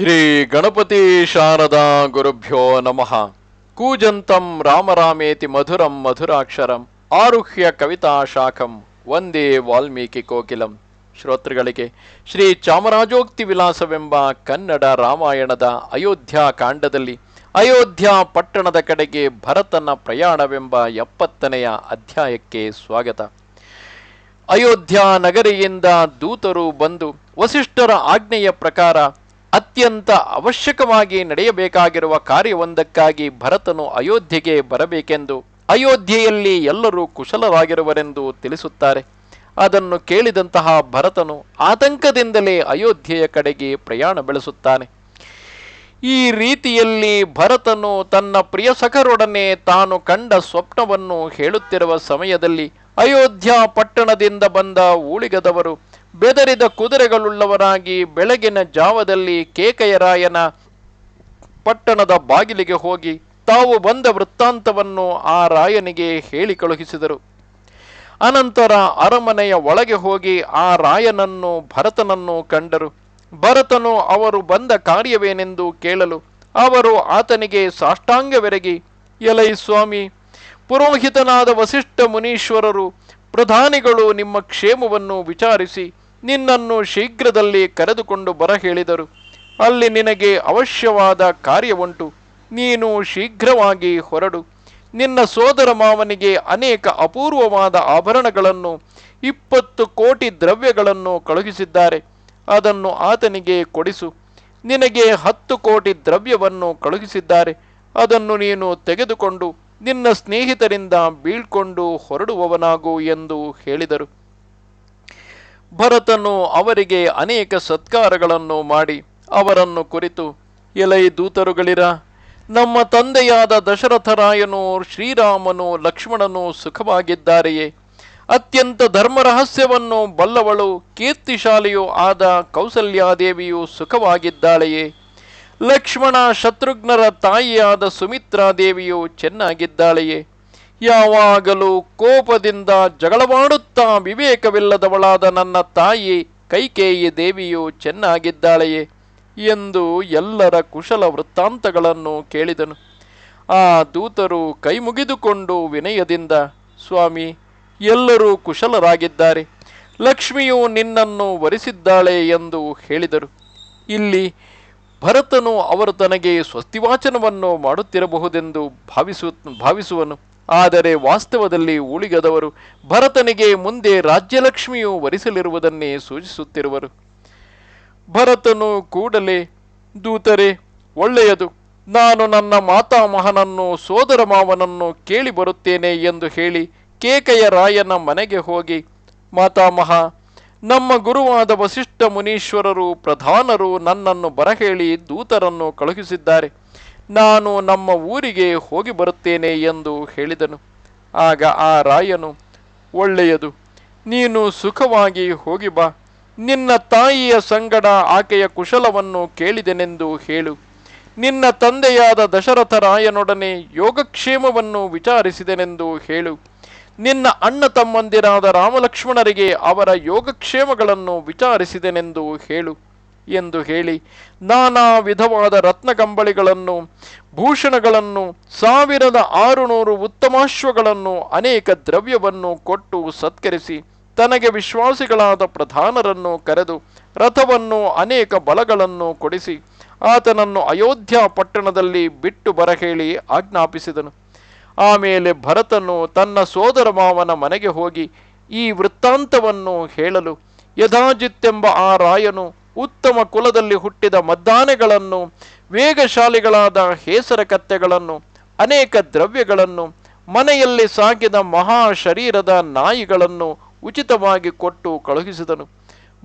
ಶ್ರೀ ಗಣಪತಿ ಶಾರದಾ ಗುರುಭ್ಯೋ ನಮಃ. ಕೂಜಂತಂ ರಾಮರಾಮೇತಿ ಮಧುರಂ ಮಧುರಾಕ್ಷರಂ ಆರುಹ್ಯ ಕವಿತಾ ಶಾಖಂ ಒಂದೇ ವಾಲ್ಮೀಕಿ ಕೋಕಿಲಂ. ಶ್ರೋತೃಗಳಿಗೆ ಶ್ರೀ ಚಾಮರಾಜೋಕ್ತಿ ವಿಲಾಸವೆಂಬ ಕನ್ನಡ ರಾಮಾಯಣದ ಅಯೋಧ್ಯ ಕಾಂಡದಲ್ಲಿ ಅಯೋಧ್ಯ ಪಟ್ಟಣದ ಕಡೆಗೆ ಭರತನ ಪ್ರಯಾಣವೆಂಬ ಎಪ್ಪತ್ತನೆಯ ಅಧ್ಯಾಯಕ್ಕೆ ಸ್ವಾಗತ. ಅಯೋಧ್ಯ ನಗರಿಯಿಂದ ದೂತರು ಬಂದು ವಸಿಷ್ಠರ ಆಜ್ಞೆಯ ಪ್ರಕಾರ ಅತ್ಯಂತ ಅವಶ್ಯಕವಾಗಿ ನಡೆಯಬೇಕಾಗಿರುವ ಕಾರ್ಯವೊಂದಕ್ಕಾಗಿ ಭರತನು ಅಯೋಧ್ಯೆಗೆ ಬರಬೇಕೆಂದು ಅಯೋಧ್ಯೆಯಲ್ಲಿ ಎಲ್ಲರೂ ಕುಶಲವಾಗಿರುವರೆಂದು ತಿಳಿಸುತ್ತಾರೆ. ಅದನ್ನು ಕೇಳಿದಂತಹ ಭರತನು ಆತಂಕದಿಂದಲೇ ಅಯೋಧ್ಯೆಯ ಕಡೆಗೆ ಪ್ರಯಾಣ ಬೆಳೆಸುತ್ತಾನೆ. ಈ ರೀತಿಯಲ್ಲಿ ಭರತನು ತನ್ನ ಪ್ರಿಯ ಸಖರೊಡನೆ ತಾನು ಕಂಡ ಸ್ವಪ್ನವನ್ನು ಹೇಳುತ್ತಿರುವ ಸಮಯದಲ್ಲಿ ಅಯೋಧ್ಯ ಪಟ್ಟಣದಿಂದ ಬಂದ ಊಳಿಗದವರು ಬೆದರಿದ ಕುದುರೆಗಳುಳ್ಳವರಾಗಿ ಬೆಳಗಿನ ಜಾವದಲ್ಲಿ ಕೇಕಯರಾಯನ ಪಟ್ಟಣದ ಬಾಗಿಲಿಗೆ ಹೋಗಿ ತಾವು ಬಂದ ವೃತ್ತಾಂತವನ್ನು ಆ ರಾಯನಿಗೆ ಹೇಳಿ ಕಳುಹಿಸಿದರು. ಅನಂತರ ಅರಮನೆಯ ಒಳಗೆ ಹೋಗಿ ಆ ರಾಯನನ್ನು, ಭರತನನ್ನು ಕಂಡರು. ಭರತನು ಅವರು ಬಂದ ಕಾರ್ಯವೇನೆಂದು ಕೇಳಲು ಅವರು ಆತನಿಗೆ ಸಾಷ್ಟಾಂಗವೆರಗಿ, ಎಲೈ ಸ್ವಾಮಿ, ಪುರೋಹಿತನಾದ ವಸಿಷ್ಠ ಮುನೀಶ್ವರರು, ಪ್ರಧಾನಿಗಳು ನಿಮ್ಮ ಕ್ಷೇಮವನ್ನು ವಿಚಾರಿಸಿ ನಿನ್ನನ್ನು ಶೀಘ್ರದಲ್ಲಿ ಕರೆದುಕೊಂಡು ಬರ ಹೇಳಿದರು ಅಲ್ಲಿ ನಿನಗೆ ಅವಶ್ಯವಾದ ಕಾರ್ಯವುಂಟು. ನೀನು ಶೀಘ್ರವಾಗಿ ಹೊರಡು. ನಿನ್ನ ಸೋದರ ಮಾವನಿಗೆ ಅನೇಕ ಅಪೂರ್ವವಾದ ಆಭರಣಗಳನ್ನು, ಇಪ್ಪತ್ತು ಕೋಟಿ ದ್ರವ್ಯಗಳನ್ನು ಕಳುಹಿಸಿದ್ದಾರೆ. ಅದನ್ನು ಆತನಿಗೆ ಕೊಡಿಸು. ನಿನಗೆ ಹತ್ತು ಕೋಟಿ ದ್ರವ್ಯವನ್ನು ಕಳುಹಿಸಿದ್ದಾರೆ. ಅದನ್ನು ನೀನು ತೆಗೆದುಕೊಂಡು ನಿನ್ನ ಸ್ನೇಹಿತರಿಂದ ಬೀಳ್ಕೊಂಡು ಹೊರಡುವವನಾಗು ಎಂದು ಹೇಳಿದರು. ಭರತನು ಅವರಿಗೆ ಅನೇಕ ಸತ್ಕಾರಗಳನ್ನು ಮಾಡಿ ಅವರನ್ನು ಕುರಿತು, ಎಲೈ ದೂತರುಗಳಿರ, ನಮ್ಮ ತಂದೆಯಾದ ದಶರಥರಾಯನು ಶ್ರೀರಾಮನು ಲಕ್ಷ್ಮಣನು ಸುಖವಾಗಿದ್ದಾರೆಯೇ? ಅತ್ಯಂತ ಧರ್ಮರಹಸ್ಯವನ್ನು ಬಲ್ಲವಳು, ಕೀರ್ತಿಶಾಲಿಯೂ ಆದ ಕೌಸಲ್ಯಾದೇವಿಯು ಸುಖವಾಗಿದ್ದಾಳೆಯೇ? ಲಕ್ಷ್ಮಣ ಶತ್ರುಘ್ನರ ತಾಯಿಯಾದ ಸುಮಿತ್ರಾದೇವಿಯು ಚೆನ್ನಾಗಿದ್ದಾಳೆಯೇ? ಯಾವಾಗಲೂ ಕೋಪದಿಂದ ಜಗಳವಾಡುತ್ತಾ ವಿವೇಕವಿಲ್ಲದವಳಾದ ನನ್ನ ತಾಯಿ ಕೈಕೇಯಿ ದೇವಿಯು ಚೆನ್ನಾಗಿದ್ದಾಳೆಯೇ ಎಂದು ಎಲ್ಲರ ಕುಶಲ ವೃತ್ತಾಂತಗಳನ್ನು ಕೇಳಿದನು. ಆ ದೂತರು ಕೈ ಮುಗಿದುಕೊಂಡು ವಿನಯದಿಂದ, ಸ್ವಾಮಿ, ಎಲ್ಲರೂ ಕುಶಲರಾಗಿದ್ದಾರೆ. ಲಕ್ಷ್ಮಿಯು ನಿನ್ನನ್ನು ವರಿಸಿದ್ದಾಳೆ ಎಂದು ಹೇಳಿದರು. ಇಲ್ಲಿ ಭರತನು ಅವರು ತನಗೆ ಸ್ವಸ್ತಿವಾಚನವನ್ನು ಮಾಡುತ್ತಿರಬಹುದೆಂದು ಭಾವಿಸು, ಭಾವಿಸುವನು. ಆದರೆ ವಾಸ್ತವದಲ್ಲಿ ಉಳಿಗದವರು ಭರತನಿಗೆ ಮುಂದೆ ರಾಜ್ಯಲಕ್ಷ್ಮಿಯು ವರಿಸಲಿರುವುದನ್ನೇ ಸೂಚಿಸುತ್ತಿರುವರು. ಭರತನು ಕೂಡಲೇ, ದೂತರೆ, ಒಳ್ಳೆಯದು. ನಾನು ನನ್ನ ಮಾತಾಮಹನನ್ನು, ಸೋದರ ಮಾವನನ್ನು ಕೇಳಿ ಬರುತ್ತೇನೆ ಎಂದು ಹೇಳಿ ಕೇಕೆಯ ರಾಯನ ಮನೆಗೆ ಹೋಗಿ, ಮಾತಾಮಹ, ನಮ್ಮ ಗುರುವಾದ ವಸಿಷ್ಠ ಮುನೀಶ್ವರರು ಪ್ರಧಾನರು ನನ್ನನ್ನು ಬರಹೇಳಿ ದೂತರನ್ನು ಕಳುಹಿಸಿದ್ದಾರೆ. ನಾನು ನಮ್ಮ ಊರಿಗೆ ಹೋಗಿ ಬರುತ್ತೇನೆ ಎಂದು ಹೇಳಿದನು. ಆಗ ಆ ರಾಯನು, ಒಳ್ಳೆಯದು. ನೀನು ಸುಖವಾಗಿ ಹೋಗಿ ಬಾ. ನಿನ್ನ ತಾಯಿಯ ಸಂಗಡ ಆಕೆಯ ಕುಶಲವನ್ನು ಕೇಳಿದೆನೆಂದು ಹೇಳು. ನಿನ್ನ ತಂದೆಯಾದ ದಶರಥ ರಾಯನೊಡನೆ ಯೋಗಕ್ಷೇಮವನ್ನು ವಿಚಾರಿಸಿದೆನೆಂದು ಹೇಳು. ನಿನ್ನ ಅಣ್ಣ ತಮ್ಮಂದಿರಾದ ರಾಮಲಕ್ಷ್ಮಣರಿಗೆ ಅವರ ಯೋಗಕ್ಷೇಮಗಳನ್ನು ವಿಚಾರಿಸಿದೆನೆಂದು ಹೇಳು. ಎಂದು ಹೇಳಿ ನಾನಾ ವಿಧವಾದ ರತ್ನಕಂಬಳಿಗಳನ್ನು ಭೂಷಣಗಳನ್ನು, ಸಾವಿರದ ಆರುನೂರು ಉತ್ತಮಾಶ್ವಗಳನ್ನು ಅನೇಕ ದ್ರವ್ಯವನ್ನು ಕೊಟ್ಟು ಸತ್ಕರಿಸಿ ತನಗೆ ವಿಶ್ವಾಸಿಗಳಾದ ಪ್ರಧಾನರನ್ನು ಕರೆದು ರಥವನ್ನು ಅನೇಕ ಬಲಗಳನ್ನು ಕೊಡಿಸಿ ಆತನನ್ನು ಅಯೋಧ್ಯ ಪಟ್ಟಣದಲ್ಲಿ ಬಿಟ್ಟು ಬರಹೇಳಿ ಆಜ್ಞಾಪಿಸಿದನು. ಆಮೇಲೆ ಭರತನು ತನ್ನ ಸೋದರ ಮಾವನ ಮನೆಗೆ ಹೋಗಿ ಈ ವೃತ್ತಾಂತವನ್ನು ಹೇಳಲು, ಯಥಾಜಿತ್ತೆಂಬ ಆ ರಾಯನು ಉತ್ತಮ ಕುಲದಲ್ಲಿ ಹುಟ್ಟಿದ ಮದ್ದಾನೆಗಳನ್ನು, ವೇಗಶಾಲಿಗಳಾದ ಹೇಸರ ಕತ್ತೆಗಳನ್ನು ಅನೇಕ ದ್ರವ್ಯಗಳನ್ನು, ಮನೆಯಲ್ಲಿ ಸಾಗಿದ ಮಹಾ ಶರೀರದ ನಾಯಿಗಳನ್ನು ಉಚಿತವಾಗಿ ಕೊಟ್ಟು ಕಳುಹಿಸಿದನು.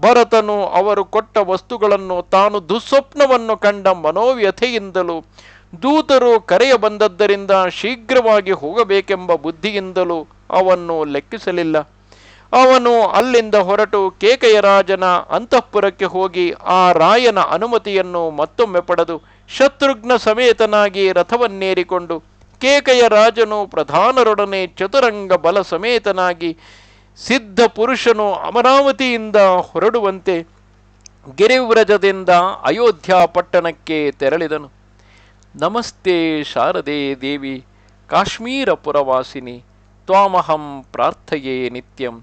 ಭರತನು ಅವರು ಕೊಟ್ಟ ವಸ್ತುಗಳನ್ನು ತಾನು ದುಸ್ವಪ್ನವನ್ನು ಕಂಡ ಮನೋವ್ಯಥೆಯಿಂದಲೂ, ದೂತರು ಕರೆಯ ಬಂದದ್ದರಿಂದ ಶೀಘ್ರವಾಗಿ ಹೋಗಬೇಕೆಂಬ ಬುದ್ಧಿಯಿಂದಲೂ ಅವನ್ನು ಲೆಕ್ಕಿಸಲಿಲ್ಲ. ಅವನು ಅಲ್ಲಿಂದ ಹೊರಟು ಕೇಕೆಯ ರಾಜನ ಅಂತಃಪುರಕ್ಕೆ ಹೋಗಿ ಆ ರಾಯನ ಅನುಮತಿಯನ್ನು ಮತ್ತೊಮ್ಮೆ ಪಡೆದು ಶತ್ರುಘ್ನ ಸಮೇತನಾಗಿ ರಥವನ್ನೇರಿಕೊಂಡು ಕೇಕೆಯ ರಾಜನು ಪ್ರಧಾನರೊಡನೆ ಚತುರಂಗ ಬಲ ಸಮೇತನಾಗಿ ಸಿದ್ಧ ಪುರುಷನು ಅಮರಾವತಿಯಿಂದ ಹೊರಡುವಂತೆ ಗಿರಿವ್ರಜದಿಂದ ಅಯೋಧ್ಯ ಪಟ್ಟಣಕ್ಕೆ ತೆರಳಿದನು. ನಮಸ್ತೆ ಶಾರದೆ ದೇವಿ, ಕಾಶ್ಮೀರ ಪುರವಾಸಿನಿ, ತ್ವಾಮಹಂ ಪ್ರಾರ್ಥಯೇ ನಿತ್ಯಂ.